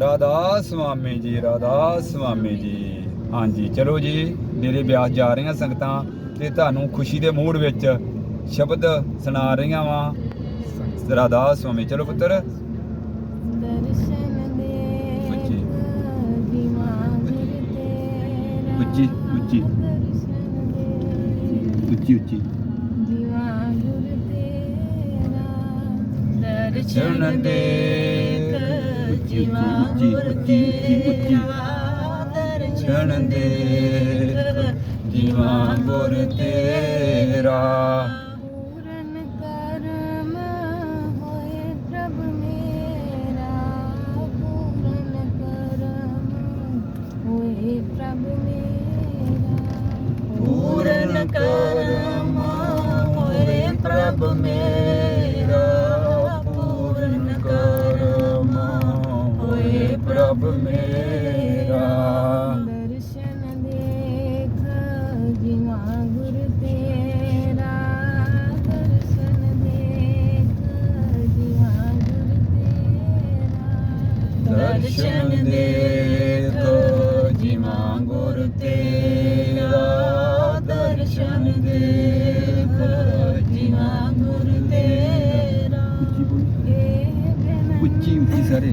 ਰਾਧਾ ਸੁਆਮੀ ਜੀ ਰਾਧਾ ਸੁਆਮੀ ਜੀ। ਹਾਂਜੀ ਚਲੋ ਜੀ ਡੇਰੇ ਬਿਆਸ ਜਾ ਰਹੀਆਂ ਸੰਗਤਾਂ ਤੇ ਤੁਹਾਨੂੰ ਖੁਸ਼ੀ ਦੇ ਮੂਡ ਵਿੱਚ ਸ਼ਬਦ ਸੁਣਾ ਰਹੀਆਂ ਵਾ। ਰਾਧਾ ਸੁਆਮੀ ਚਲੋ ਪੁੱਤਰ। ਦਰਸ਼ਨ ਦੇ ਉੱਚੀ। ਉੱਚੀ, ਉੱਚੀ। ਦੇ ਉੱਚੀ ਉੱਚੀ। ਦਿਮਾਗ ਤੇਰਾ। ਦਰਸ਼ਨ ਦੇਖ, ਉੱਚੀ, ਉੱਚੀ, ਉੱਚੀ, ਦਰਸ਼ਨ ਦੇਖ ਜੀਵਾਂ ਗੁਰ ਤੇਰਾ। ਦਰਸ਼ਨ ਦੇਖ ਜਿਵਾਂ ਗੁਰ ਤੇਰਾ ਦਰਸ਼ਨ ਦੇਖ ਜਿਵਾਂ ਗੁਰ ਤੇਰਾ ਉੱਚੀ ਉੱਚੀ ਸਾਰੇ।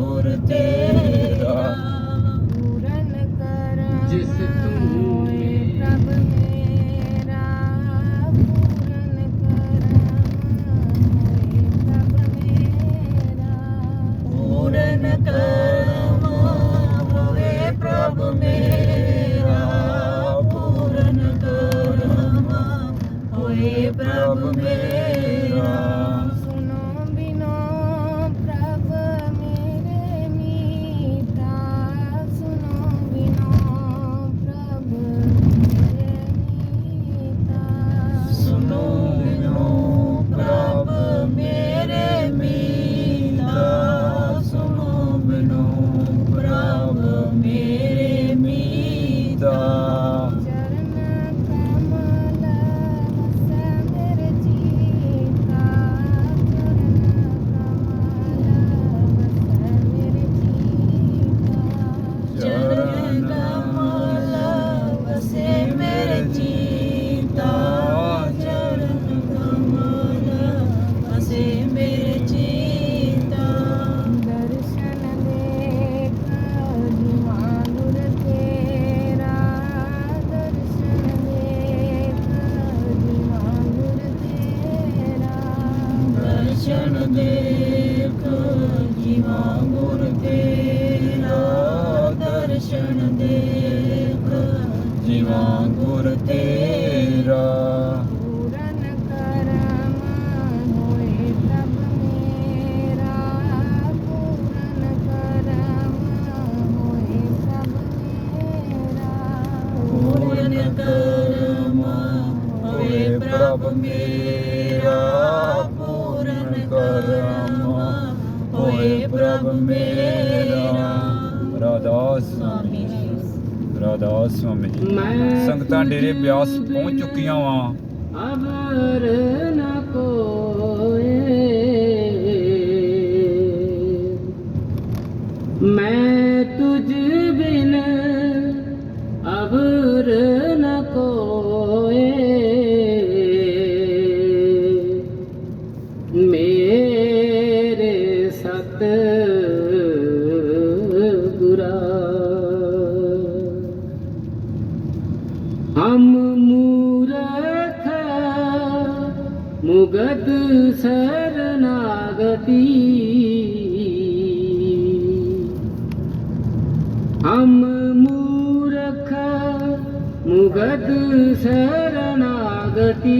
ਦੇਖ ਜਿਵਾ ਗੁਰ ਤੇਰਾ ਦਰਸ਼ਨ ਦੇਖ ਜੀਵਾਂ ਗੁਰ ਤੇਰਾ ਪੂਰਨ ਕਰਮ ਹੋਏ ਪ੍ਰਭ ਮੇਰਾ ਪੂਰਨ ਕਰਮ ਹੋਏ ਪ੍ਰਭ ਮੇਰਾ ਪੂਰਨ ਕਰਮ ਹੋਏ ਪ੍ਰਭ ਮੇਰਾ ਪੂਰਨ ਹੋਏ ਪ੍ਰਭ ਮੇਰਾ ਰਾਧਾ ਸੁਆਮੀ ਰਾਧਾ ਸੁਆਮੀ ਸੰਗਤਾਂ ਡੇਰੇ ਬਿਆਸ ਪਹੁੰਚ ਚੁੱਕੀਆਂ ਵਾਂ। ਅਬਰ ਨ ਕੋਏ। ਮੈਂ ਤੁਝ ਬਿਨ हम मूरख मुगद शरणागति हम मूरख मुगद शरणागति